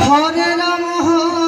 হরে Ram হরে